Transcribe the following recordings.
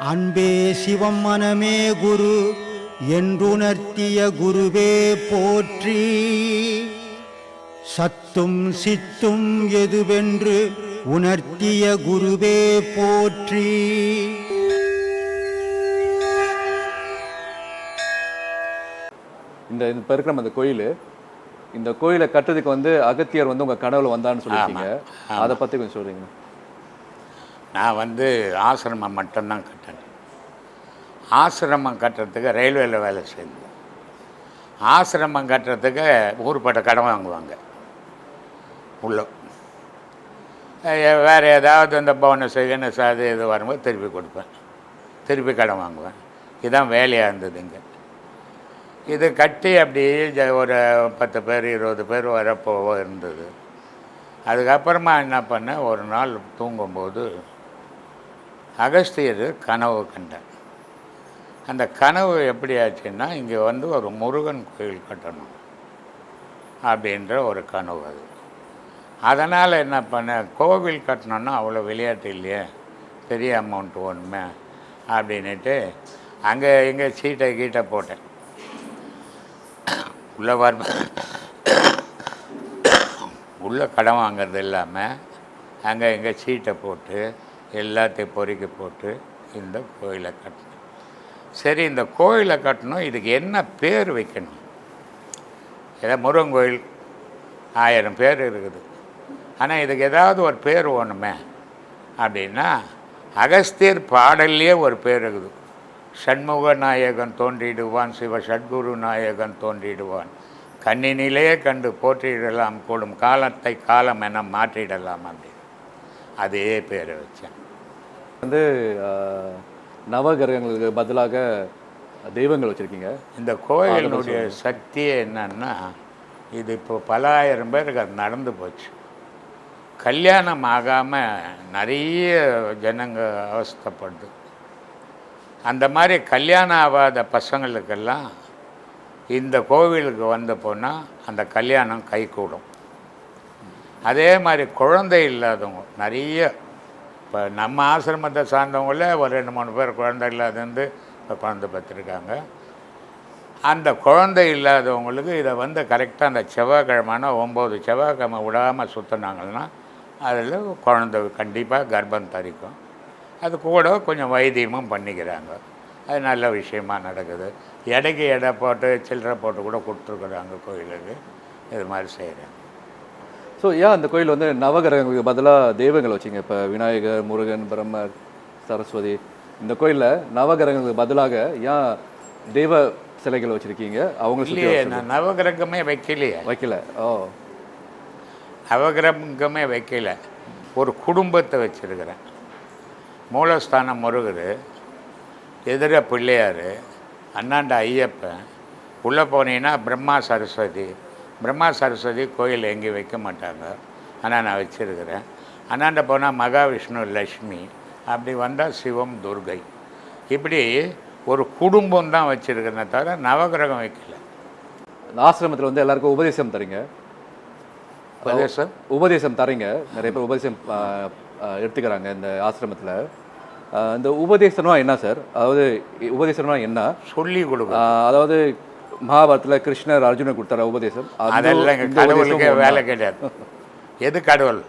அன்பே சிவம் மனமே குரு என்றுணர்த்திய குருவே போற்றி. சத்தும் சித்தும் எதுவென்று உணர்த்திய குருவே போற்றி. இந்த இப்போ இருக்கிற அந்த கோயில் இந்த கோயிலை கட்டுறதுக்கு வந்து அகத்தியர் வந்து உங்க கனவுல வந்தான்னு சொல்லியிருக்கீங்க. அதை பத்தி கொஞ்சம் சொல்றீங்க நான் வந்து ஆசிரமம் மட்டும்தான் கட்டினேன். ஆசிரமம் கட்டுறதுக்கு ரயில்வேல வேலை செய்தேன் ஆசிரமம் கட்டுறதுக்கு ஊர்பட்ட கடன் வாங்குவாங்க. உள்ள. வேறு ஏதாவது இந்த போனஸ் கினஸ் அது இது வரும்போது திருப்பி கொடுப்பேன். திருப்பி கடன் வாங்குவேன். இதுதான் வேலையாக இருந்தது இங்கே. இது கட்டி அப்படி ஒரு பத்து பேர் இருபது பேர் வரப்போ இருந்தது. அதுக்கப்புறமா என்ன பண்ணேன் ஒரு நாள் தூங்கும்போது அகஸ்தியர் கனவு கண்டார். அந்த கனவு எப்படி ஆச்சுன்னா இங்கே வந்து ஒரு முருகன் கோயில் கட்டணும் அப்படின்ற ஒரு கனவு அது. அதனால் என்ன பண்ணேன் கோவில் கட்டணுன்னா அவ்வளோ விளையாட்டு இல்லையே பெரிய அமௌண்ட் ஒன்றுமே அப்படின்னுட்டு அங்கே இங்கே சீட்டை கீட்டை போட்டேன். உள்ளே வர உள்ளே கடன் வாங்குறது இல்லாமல் அங்கே இங்கே சீட்டை போட்டு எல்லாத்தையும் பொறுக்கி போட்டு இந்த கோயிலை கட்டணும். சரி இந்த கோயிலை கட்டணும். இதுக்கு என்ன பேர் வைக்கணும்? ஏதோ முருகன் கோயில் ஆயிரம் பேர் இருக்குது. ஆனால் இதுக்கு ஏதாவது ஒரு பேர் வேணுமே அப்படின்னா அகஸ்தியர் பாடல்லையே ஒரு பேர் இருக்குது. சண்முக நாயகன் தோன்றிடுவான் சிவ சட்குரு நாயகன் தோன்றிடுவான். கண்ணினிலே கண்டு போற்றிடலாம் கூடும் காலத்தை காலம் என மாற்றிடலாம் அப்படின்னு அதே பேரை வச்சேன். வந்து நவகிரகங்களுக்கு பதிலாக தெய்வங்கள் வச்சிருக்கீங்க. இந்த கோயிலினுடைய சக்தியே என்னன்னா இது இப்போ பல ஆயிரம் பேருக்கு அது நடந்து போச்சு. கல்யாணம் ஆகாமல் நிறைய ஜனங்க அவஸ்தைப்படுது. அந்த மாதிரி கல்யாணம் ஆகாத பசங்களுக்கெல்லாம் இந்த கோவிலுக்கு வந்த போனால் அந்த கல்யாணம் கைகூடும். அதே மாதிரி குழந்தை இல்லாதவங்க நிறைய. இப்போ நம்ம ஆசிரமத்தை சார்ந்தவங்கள ஒரு ரெண்டு மூணு பேர் குழந்தை இல்லாதந்து இப்போ குழந்தை பார்த்துருக்காங்க அந்த குழந்தை இல்லாதவங்களுக்கு இதை வந்து கரெக்டாக அந்த செவ்வாய்க்கிழமைனா ஒம்பது செவ்வாய்க்கிழமை விடாமல் சுற்றினாங்கன்னா அதில் குழந்தை கண்டிப்பாக கர்ப்பம் தரிக்கும். அது கூட கொஞ்சம் வைத்தியமும் பண்ணிக்கிறாங்க. அது நல்ல விஷயமா நடக்குது. எடைக்கு எடை போட்டு சில்லறை போட்டு கூட கொடுத்துருக்குறாங்க கோயிலுக்கு. இது மாதிரி செய்கிறாங்க ஸோ ஏன் அந்த கோயில் வந்து நவகிரகங்களுக்கு பதிலாக தெய்வங்கள் வச்சிங்க. இப்போ விநாயகர் முருகன் பிரம்மர் சரஸ்வதி இந்த கோயிலில் நவகிரகங்களுக்கு பதிலாக ஏன் தெய்வ சிலைகள் வச்சிருக்கீங்க? அவங்கள சுற்றி இல்லையே நான் நவகிரகமே வைக்கலையே. வைக்கல. ஓ. நவகிரகமே வைக்கல. ஒரு குடும்பத்தை வச்சிருக்கிறேன். மூலஸ்தானம் முருகர் எதிர பிள்ளையார் அண்ணாண்ட ஐயப்பன் உள்ளே போனீங்கன்னா பிரம்மா சரஸ்வதி பிரம்மா சரஸ்வதி கோயில் எங்கேயும் வைக்க மாட்டாங்க. ஆனால் நான் வச்சுருக்கிறேன். அண்ணாண்ட போனால் மகாவிஷ்ணு லக்ஷ்மி அப்படி வந்தால் சிவம் துர்கை. இப்படி ஒரு குடும்பம் தான் வச்சுருக்கிறேனே தவிர நவகிரகம் வைக்கல. ஆசிரமத்தில் வந்து எல்லாருக்கும் உபதேசம் தரீங்க. உபதேசம்? உபதேசம் தரீங்க. நிறைய பேர் உபதேசம் எடுத்துக்கிறாங்க இந்த ஆசிரமத்தில். இந்த உபதேசம்னா என்ன சார்? அதாவது உபதேசம்னா என்ன? சொல்லி கொடுக்க ஆ, அதாவது மகாபாரத்தில் கிருஷ்ணர் அர்ஜுனர் கொடுத்தார உபதேசம். அதெல்லாம் கடவுளுக்கு வேலை? கிடையாது. எது கடவுள்?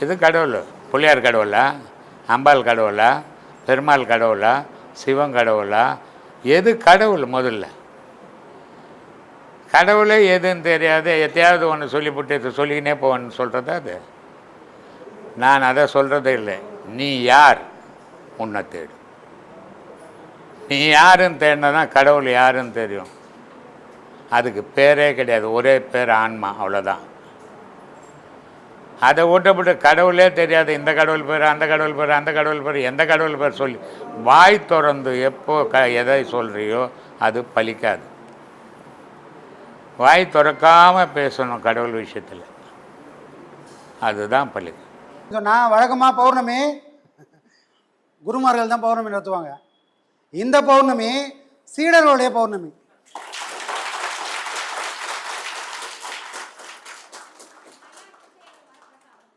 எது கடவுள்? பிள்ளையார் கடவுளா? அம்பாள் கடவுளா? பெருமாள் கடவுளா? சிவன் கடவுளா? எது கடவுள் முதல்ல? கடவுளே எதுன்னு தெரியாது. எத்தையாவது ஒன்று சொல்லிவிட்டு சொல்லிக்கினே போவேன்னு சொல்கிறதா அது? நான் அதை சொல்கிறதே இல்லை. நீ யார்? உன்னை தேடு. நீ யாருன்னு தேடினதான் கடவுள் யாருன்னு தெரியும். அதுக்கு பேரே கிடையாது. ஒரே பேர் ஆன்மா அவ்வளோதான் அதை ஊட்டப்பட்டு கடவுளே தெரியாது. இந்த கடவுள் பேர் அந்த கடவுள் பேர் அந்த கடவுள் பேர் எந்த கடவுள் பேர் சொல்லி. வாய் திறந்து எப்போ க எதை சொல்கிறியோ அது பலிக்காது. வாய் திறக்காமல் பேசணும் கடவுள் விஷயத்தில். அதுதான் பலி. நான் வழக்கமாக பௌர்ணமி குருமார்கள் தான் பௌர்ணமி நடத்துவாங்க. இந்த பௌர்ணமி சீடர்களுடைய பௌர்ணமி.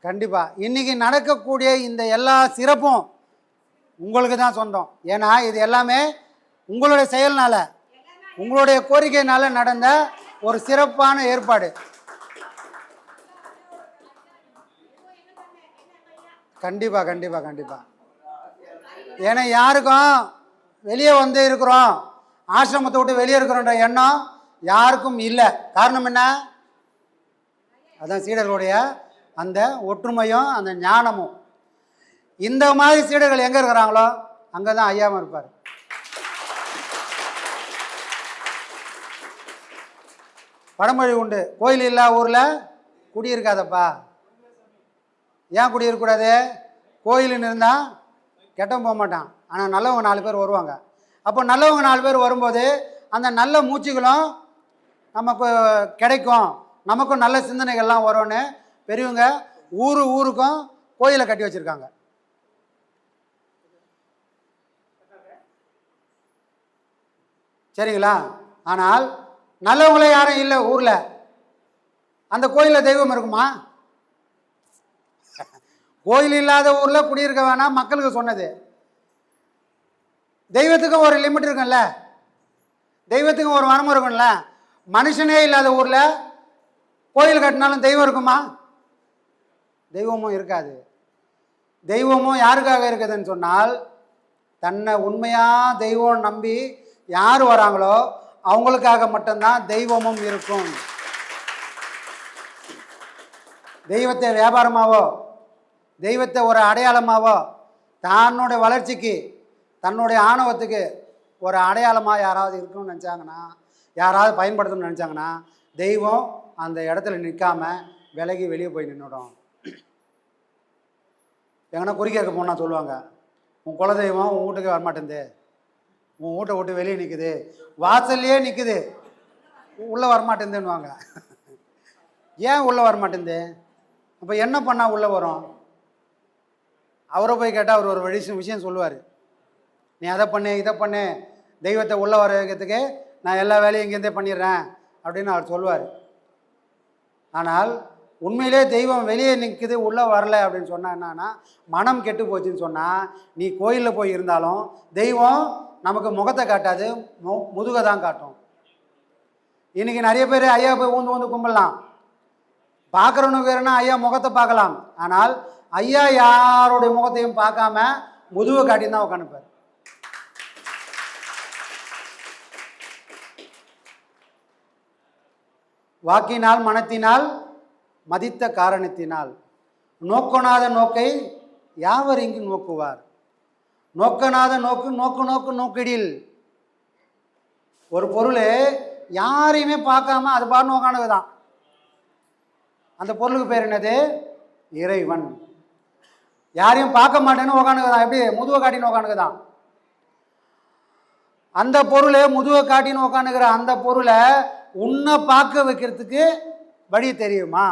கண்டிப்பாக இன்னைக்கு நடக்கக்கூடிய இந்த எல்லா சிறப்பும் உங்களுக்கு தான் சொந்தம். ஏன்னா இது எல்லாமே உங்களுடைய செயல்னால உங்களுடைய கோரிக்கையினால நடந்த ஒரு சிறப்பான ஏற்பாடு. கண்டிப்பாக கண்டிப்பாக கண்டிப்பாக ஏன்னா யாருக்கும் வெளியே வந்து இருக்கிறோம். ஆசிரமத்தை விட்டு வெளியே இருக்கிறோன்ற எண்ணம் யாருக்கும் இல்லை. காரணம் என்ன? அதான் சீடர்களுடைய அந்த ஒற்றுமையும் அந்த ஞானமும். இந்த மாதிரி சீடர்கள் எங்கே இருக்கிறாங்களோ அங்கே தான் ஐயாமல் இருப்பார். பழமொழி உண்டு. கோயில் இல்லா ஊரில்? குடியிருக்காதப்பா. ஏன் குடியிருக்கக்கூடாது? கோயிலுன்னு இருந்தால் கெட்டம் போக மாட்டான். ஆனால் நல்லவங்க நாலு பேர் வருவாங்க. அப்போ நல்லவங்க நாலு பேர் வரும்போது அந்த நல்ல மூச்சுகளும் நமக்கு கிடைக்கும். நமக்கும் நல்ல சிந்தனைகள்லாம் வரும்னு பெரியவங்க ஊர் ஊருக்கும் கோயிலை கட்டி வச்சுருக்காங்க. சரிங்களா? ஆனால் நல்லவங்களே யாரும் இல்லை ஊரில். அந்த கோயிலில் தெய்வம் இருக்குமா? கோயில் இல்லாத ஊரில் குடியிருக்க வேணாம் மக்களுக்கு சொன்னது. தெய்வத்துக்கும் ஒரு லிமிட் இருக்கும்ல. தெய்வத்துக்கும் ஒரு வரம்பு இருக்கும்ல. மனுஷனே இல்லாத ஊரில் கோயில் கட்டினாலும் தெய்வம் இருக்குமா? தெய்வமும் இருக்காது. தெய்வமும் யாருக்காக இருக்குதுன்னு சொன்னால் தன்னை உண்மையாக தெய்வம் நம்பி யார் வராங்களோ அவங்களுக்காக மட்டும்தான் தெய்வமும் இருக்கும். தெய்வத்தை வியாபாரமாவோ தெய்வத்தை ஒரு அடையாளமாவோ தன்னுடைய வளர்ச்சிக்கு தன்னுடைய ஆணவத்துக்கு ஒரு அடையாளமாக யாராவது இருக்கணும்னு நினச்சாங்கன்னா யாராவது பயன்படுத்தணும்னு நினச்சாங்கன்னா தெய்வம் அந்த இடத்துல நிற்காம விலகி வெளியே போய் நின்றுடும் எங்கன்னா குறி கேட்க போனால் சொல்லுவாங்க உன் குலதெய்வம் உன் வீட்டுக்கே வரமாட்டேங்குது. உன் வீட்டை விட்டு வெளியே நிற்குது வாசல்லையே நிற்குது உள்ளே வரமாட்டேங்குதுன்னுவாங்க. ஏன் உள்ளே வரமாட்டேங்குது? அப்போ என்ன பண்ணால் உள்ளே வரும்? அவரை போய் கேட்டால் அவர் ஒரு விஷயம் விஷயம் சொல்லுவார். நீ அதை பண்ணு இதை பண்ணு தெய்வத்தை உள்ளே வர வைக்கிறதுக்கு நான் எல்லா வேலையும் இங்கேருந்தே பண்ணிடுறேன் அப்படின்னு அவர் சொல்லுவார். ஆனால் உண்மையிலே தெய்வம் வெளியே நிற்குது உள்ளே வரல அப்படின்னு சொன்னால் என்னன்னா மனம் கெட்டு போச்சுன்னு சொன்னால் நீ கோயிலில் போய் இருந்தாலும் தெய்வம் நமக்கு முகத்தை காட்டாது மு முதுகை தான் காட்டும். இன்றைக்கி நிறைய பேர் ஐயா போய் ஊந்து ஊந்து கும்பிடலாம். பார்க்குறவனுக்கு வேறுனா ஐயா முகத்தை பார்க்கலாம். ஆனால் ஐயா யாருடைய முகத்தையும் பார்க்காம முதுகை காட்டின்னு தான் உட்காந்துப்பார் வாக்கினால் மனத்தினால் மதித்த காரணத்தினால். நோக்கனாத நோக்கை யாவர் இங்கு நோக்குவார்? நோக்கனாத நோக்கு நோக்கு நோக்கு நோக்கிடில். ஒரு பொருள் யாரையுமே பார்க்காம அது பாட்டு நோக்கானது அந்த பொருளுக்கு பேர் என்னது? இறைவன். யாரையும் பார்க்க மாட்டேன்னு உக்கானுக்குதான் எப்படி? முதுவை காட்டின்னு உக்கானுக்குதான் அந்த பொருளை முதுவை காட்டின்னு உக்காந்துக்கிற அந்த பொருளை உன்னை பார்க்க வைக்கிறதுக்கு வழி தெரியுமா?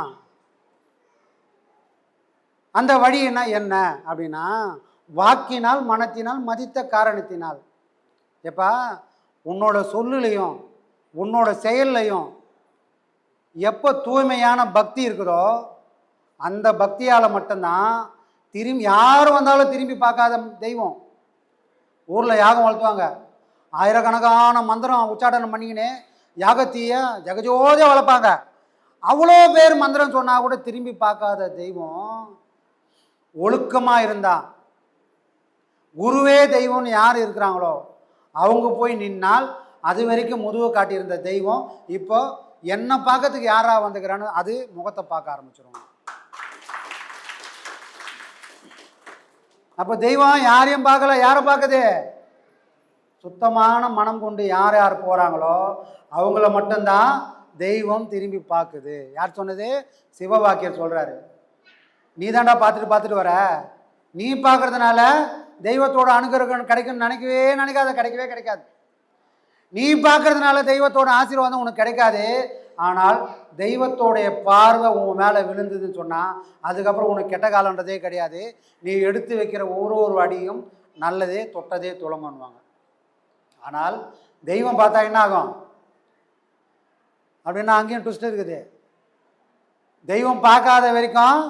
அந்த வழி என்ன என்ன? அப்படின்னா வாக்கினால் மனத்தினால் மதித்த காரணத்தினால். எப்பா உன்னோட சொல்லுலையும் உன்னோட செயல்லையும் எப்போ தூய்மையான பக்தி இருக்குதோ அந்த பக்தியால் மட்டும்தான் திரும்பி யார் வந்தாலும் திரும்பி பார்க்காத தெய்வம். ஊரில் யாகம் வளர்த்துவாங்க ஆயிரக்கணக்கான மந்திரம் உச்சாடனம் பண்ணிக்கினே யாகத்தையும் ஜெகஜோதியாக வளர்ப்பாங்க. அவ்வளோ பேர் மந்திரம் சொன்னால் கூட திரும்பி பார்க்காத தெய்வம் ஒழுக்கமாக இருந்தா. குருவே தெய்வம்னு யார் இருக்கிறாங்களோ அவங்க போய் நின்னால் அது வரைக்கும் முதுவை காட்டியிருந்த தெய்வம். இப்போ என்னை பார்க்கறதுக்கு யாராக வந்துக்கிறான்னு அது முகத்தை பார்க்க ஆரம்பிச்சிரும் அப்போ தெய்வம் யாரையும் பார்க்கல யாரை பார்க்குது? சுத்தமான மனம் கொண்டு யார் யார் போகிறாங்களோ அவங்கள மட்டும்தான் தெய்வம் திரும்பி பார்க்குது. யார் சொன்னது? சிவவாக்கியர் சொல்கிறாரு நீ தாண்டா பார்த்துட்டு பார்த்துட்டு வர. நீ பார்க்கறதுனால தெய்வத்தோட அனுகிரகம் கிடைக்கும்னு நினைக்கவே நினைக்காத கிடைக்கவே கிடைக்காது. நீ பார்க்கறதுனால தெய்வத்தோட ஆசீர்வாதம் உனக்கு கிடைக்காது. ஆனால் தெய்வத்தோடைய பார்வை உன் மேலே விழுந்ததுன்னு சொன்னால் அதுக்கப்புறம் உனக்கு கெட்ட காலன்றதே கிடையாது. நீ எடுத்து வைக்கிற ஒரு ஒரு அடியும் நல்லதே தொட்டதே துளங்கன்னுவாங்க. ஆனால் தெய்வம் பார்த்தா என்ன ஆகும்? அப்படின்னா அங்கேயும் ட்விஸ்ட் இருக்குது. தெய்வம் பார்க்காத வரைக்கும்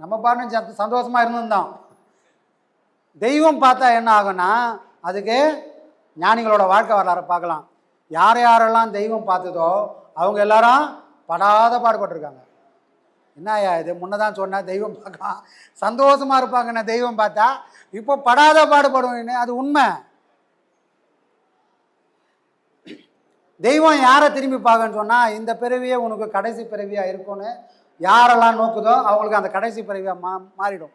நம்ம பாருன்னு சந்தோஷமாக இருந்திருந்தோம். தெய்வம் பார்த்தா என்ன ஆகும்னா அதுக்கு ஞானிகளோட வாழ்க்கை வரலாறை பார்க்கலாம். யார் யாரெல்லாம் தெய்வம் பார்த்ததோ அவங்க எல்லாரும் படாத பாடுபட்டிருக்காங்க. என்னய்யா இது? முன்னதான் சொன்னா தெய்வம் பார்க்கலாம் சந்தோஷமாக இருப்பாங்கண்ணே தெய்வம் பார்த்தா இப்போ படாத பாடுபடுவேன்னு அது உண்மை. தெய்வம் யாரை திரும்பி பார்க்கன்னு சொன்னால் இந்த பிறவியே உனக்கு கடைசி பிறவியாக இருக்கும்னு யாரெல்லாம் நோக்குதோ அவங்களுக்கு அந்த கடைசி பிறவியாக மா மாறிடும்.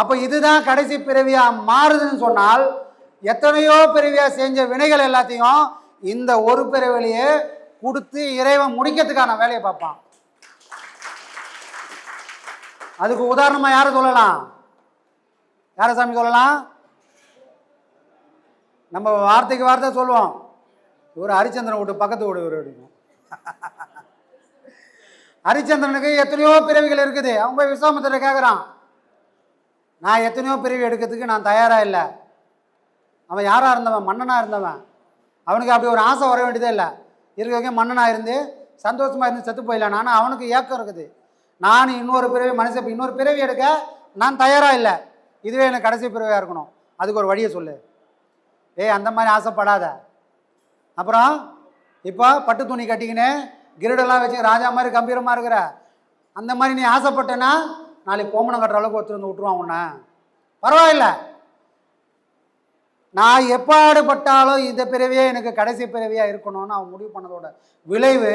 அப்போ இதுதான் கடைசி பிறவியாக மாறுதுன்னு சொன்னால் எத்தனையோ பிறவியாக செஞ்ச வினைகள் எல்லாத்தையும் இந்த ஒரு பிறவிலேயே கொடுத்து இறைவன் முடிக்கிறதுக்கான வேலையை பார்ப்பான். அதுக்கு உதாரணமாக யாரை சொல்லலாம்? யாரை சாமி சொல்லலாம்? நம்ம வார்த்தைக்கு வார்த்தை சொல்லுவோம். இவர் ஹரிச்சந்திரன் வீட்டு பக்கத்து வீடு இவர் ஹரிச்சந்திரனுக்கு எத்தனையோ பிறவிகள் இருக்குது. அவன் போய் விஸ்வாமத்தில் கேட்குறான் நான் எத்தனையோ பிறவி எடுக்கிறதுக்கு நான் தயாராக இல்லை. அவன் யாராக இருந்தவன்? மன்னனாக இருந்தவன். அவனுக்கு அப்படி ஒரு ஆசை வர வேண்டியதே இல்லை. இருக்க வரைக்கும் மன்னனாக இருந்து சந்தோஷமாக இருந்து செத்து போயிடலாம். ஆனால் அவனுக்கு ஏக்கம் இருக்குது. நான் இன்னொரு பிறவி மனுஷன் இன்னொரு பிறவி எடுக்க நான் தயாராக இல்லை. இதுவே எனக்கு கடைசி பிறவியாக இருக்கணும். அதுக்கு ஒரு வழியை சொல்லு. ஏய் அந்த மாதிரி ஆசைப்படாத. அப்புறம் இப்போ பட்டு துணி கட்டிக்கின்னு கிரீடெல்லாம் வச்சு ராஜா மாதிரி கம்பீரமாக இருக்கிற அந்த மாதிரி நீ ஆசைப்பட்டேன்னா நாளைக்கு கோமணம் கட்டுற அளவுக்கு ஒருத்தர் வந்து விட்டுருவான் உன்னை. பரவாயில்ல. நான் எப்பாடுபட்டாலும் இந்த பிறவியே எனக்கு கடைசி பிறவியாக இருக்கணும்னு அவன் முடிவு பண்ணதோட விளைவு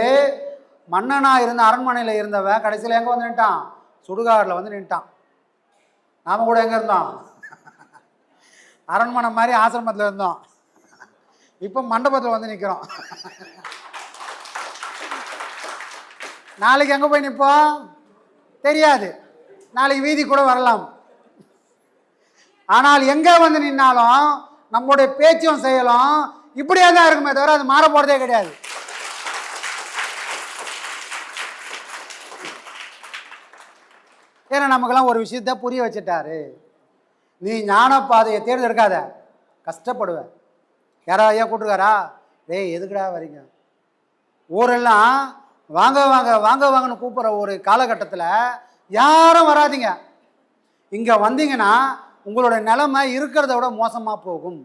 மன்னனாக இருந்த அரண்மனையில் இருந்தவன் கடைசியில் எங்கே வந்து நின்ட்டான் சுடுகாடில் வந்து நின்ட்டான் நாம் கூட எங்கே இருந்தோம்? அரண்மனை மாதிரி ஆசிரமத்தில் இருந்தோம். இப்போ மண்டபத்தில் வந்து நிற்கிறோம் நாளைக்கு எங்கே போய் நிற்போம் தெரியாது. நாளைக்கு வீதி கூட வரலாம். ஆனால் எங்கே வந்து நின்னாலும் நம்முடைய பேச்சும் செயலும் இப்படியே தான் இருக்குமே தவிர அது மாற போகிறதே கிடையாது. ஏன்னா நமக்கெல்லாம் ஒரு விஷயத்த புரிய வச்சுட்டாரு. நீ ஞான பாதையை தேர்ந்தெடுக்காத. கஷ்டப்படுவேன் யாரா ஐயா கூட்டிருக்காரா டேய் எதுக்குடா வரீங்க ஊரெல்லாம் வாங்க வாங்க வாங்க வாங்கன்னு கூப்பிட்ற ஒரு காலகட்டத்தில் யாரும் வராதீங்க. இங்கே வந்தீங்கன்னா உங்களோட நிலைமை இருக்கிறத விட மோசமாக போகும்.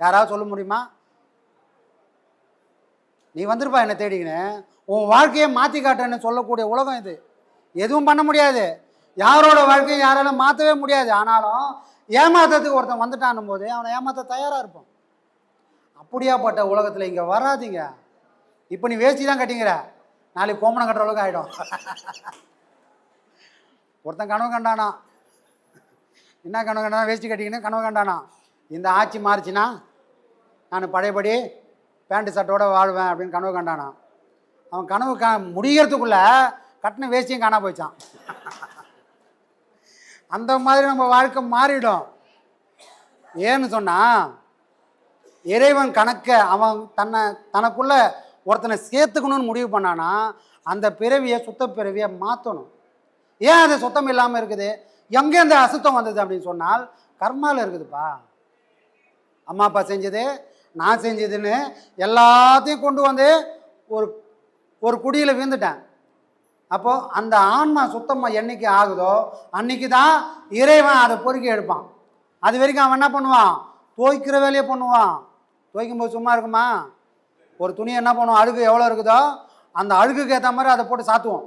யாராவது சொல்ல முடியுமா? நீ வந்திருப்பா என்னை தேடிக்கின்னு. உன் வாழ்க்கையை மாற்றி காட்டுன்னு சொல்லக்கூடிய உலகம் இது. எதுவும் பண்ண முடியாது. யாரோட வாழ்க்கையை யாராலும் மாற்றவே முடியாது. ஆனாலும் ஏமாத்துறதுக்கு ஒருத்தன் வந்துட்டான்னும் போது அவனை ஏமாற்ற தயாராக இருப்பான் அப்படியாப்பட்ட உலகத்தில் இங்கே வராதீங்க. இப்போ நீ வேஷ்டி தான் கட்டிங்கிற. நாளைக்கு கோமணம் கட்டுற அளவுக்கு ஆகிடும் ஒருத்தன் கனவு கண்டானா? என்ன கனவு கண்டானா? வேஷ்டி கட்டிக்கின்னு கனவு கண்டானா? இந்த ஆட்சி மாறுச்சுன்னா நான் பழையபடி பேண்ட் சட்டோட வாழ்வேன் அப்படின்னு கனவு கண்டானா? அவன் கனவு கா முடிகிறதுக்குள்ள கட்டின வேஷ்டியும் காணா போயிச்சான். அந்த மாதிரி நம்ம வாழ்க்கை மாறிடும். ஏன்னு சொன்னால் இறைவன் கணக்கை அவன் தன்னை தனக்குள்ள ஒருத்தனை சேர்த்துக்கணும்னு முடிவு பண்ணானா அந்த பிறவியை சுத்த பிறவியை மாற்றணும் ஏன் அது சுத்தம் இல்லாமல் இருக்குது? எங்கே அந்த அசுத்தம் வந்தது அப்படின்னு சொன்னால் கர்மாவில் இருக்குதுப்பா. அம்மா அப்பா செஞ்சது நான் செஞ்சதுன்னு எல்லாத்தையும் கொண்டு வந்து ஒரு ஒரு குடியில் விழுந்துட்டேன். அப்போது அந்த ஆன்மா சுத்தமாக என்னைக்கு ஆகுதோ அன்னைக்கு தான் இறைவன் அதை பொறுக்கி எடுப்பான். அது வரைக்கும் அவன் என்ன பண்ணுவான்? துவைக்கிற வேலையை பண்ணுவான். துவைக்கும் போது சும்மா இருக்குமா? ஒரு துணி என்ன பண்ணுவோம்? அழுகு எவ்வளோ இருக்குதோ அந்த அழுகுக்கு ஏற்ற மாதிரி அதை போட்டு சாத்துவோம்.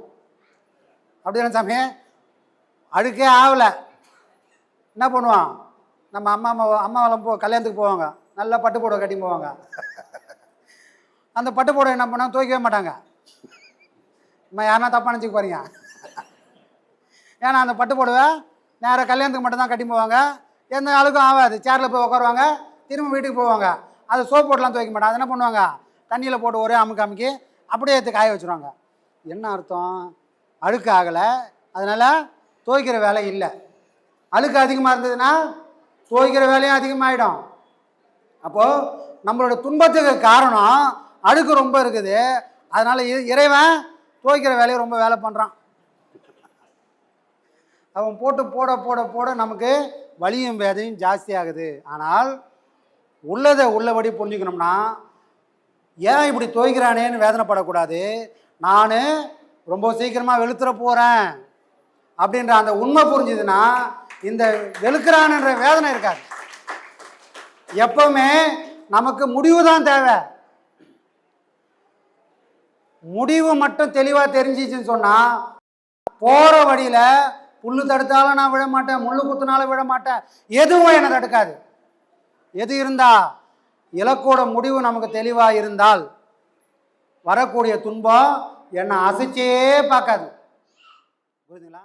அப்படி என்ன சாமி? அழுக்கே ஆகலை. என்ன பண்ணுவான் நம்ம அம்மா அம்மா அம்மாவெல்லாம் போ கல்யாணத்துக்கு போவாங்க. நல்லா பட்டு புடவை கட்டி போவாங்க. அந்த பட்டு புடவை என்ன பண்ணால் துவைக்கவே மாட்டாங்க. அம்மா யாருன்னா தப்பாக நினச்சிக்க போறீங்க? ஏன்னா அந்த பட்டு புடவை நேராக கல்யாணத்துக்கு மட்டும்தான் கட்டி போவாங்க. எந்த அழுக்கும் ஆகாது. சேரில் போய் உட்காருவாங்க. திரும்ப வீட்டுக்கு போவாங்க. அதை சோப் போட்டுலாம் துவைக்க மாட்டாங்க. அது என்ன பண்ணுவாங்க? தண்ணியில் போட்டு ஒரே அமுக்கு அமுக்கி அப்படியே எடுத்து காய வச்சுருவாங்க. என்ன அர்த்தம்? அழுக்கு ஆகலை. அதனால் துவைக்கிற வேலை இல்லை. அழுக்கு அதிகமாக இருந்ததுன்னா துவைக்கிற வேலையும் அதிகமாகிடும் அப்போது நம்மளோட துன்பத்துக்கு காரணம் அழுக்கு ரொம்ப இருக்குது. அதனால் இ- இறைவன் துவைக்கிற வேலையை ரொம்ப வேலை பண்ணுறான் அவன் போட்டு போட போட போட நமக்கு வலியும் வேதையும் ஜாஸ்தி ஆகுது. ஆனால் உள்ளதை உள்ளபடி புரிஞ்சுக்கணும்னா ஏன் இப்படி துவைக்கிறானேன்னு வேதனைப்படக்கூடாது. நான் ரொம்ப சீக்கிரமாக வெளுத்துற போகிறேன் அப்படின்ற அந்த உண்மை புரிஞ்சுதுன்னா இந்த வெளுக்கிறான்ன்ற வேதனை இருக்காது. எப்பவுமே நமக்கு முடிவு தான் தேவை. முடிவு மட்டும் தெளிவாக தெரிஞ்சிச்சுன்னு சொன்னால் போகிற வழியில் புல் தடுத்தாலும் நான் விழ மாட்டேன் முள் குத்துனாலும் விழ மாட்டேன் எதுவும் என்னை தடுக்காது. எது இருந்தா இலக்கோட முடிவு நமக்கு தெளிவாக இருந்தால் வரக்கூடிய துன்பம் என்னை அசைச்சே பார்க்காது. புரியுதுங்களா?